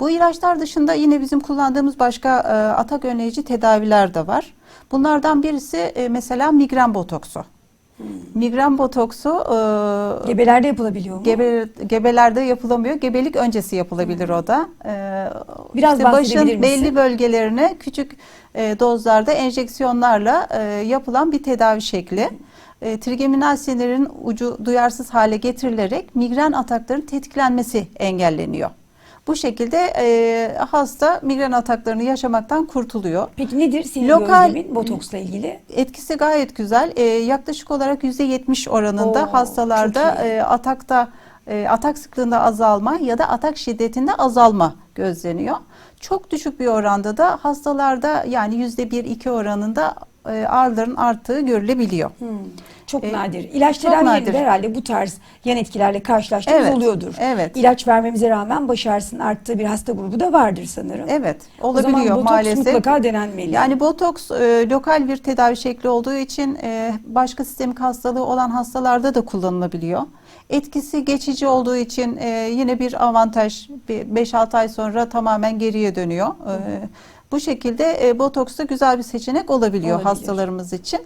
Bu ilaçlar dışında yine bizim kullandığımız başka e, atak önleyici tedaviler de var. Bunlardan birisi e, mesela migren botoksu. Migren botoksu e, Gebelerde yapılabiliyor mu? Gebe, gebelerde yapılamıyor. Gebelik öncesi yapılabilir o da. Ee, Biraz işte başın misin? belli bölgelerine küçük e, dozlarda enjeksiyonlarla e, yapılan bir tedavi şekli. E, trigeminal sinirin ucu duyarsız hale getirilerek migren atakların tetiklenmesi engelleniyor. Bu şekilde e, hasta migren ataklarını yaşamaktan kurtuluyor. Peki nedir sinir Lokal- gözlemin botoksla ilgili? Etkisi gayet güzel. Ee, yaklaşık olarak %70 oranında Oo, hastalarda e, atakta e, atak sıklığında azalma ya da atak şiddetinde azalma gözleniyor. Çok düşük bir oranda da hastalarda yani %1-2 oranında e, ağrıların arttığı görülebiliyor. Hmm, Çok E, nadir. İlaç tedavilerinde herhalde bu tarz yan etkilerle karşılaştığımız Evet, oluyordur. evet. İlaç vermemize rağmen baş ağrısının arttığı bir hasta grubu da vardır sanırım. Evet, O zaman olabiliyor botoks maalesef. mutlaka denenmeli. Yani botoks e, lokal bir tedavi şekli olduğu için e, başka sistemik hastalığı olan hastalarda da kullanılabiliyor. Etkisi geçici olduğu için e, yine bir avantaj bir 5-6 ay sonra tamamen geriye dönüyor. E, bu şekilde e, botoks da güzel bir seçenek olabiliyor Olabilir. hastalarımız için.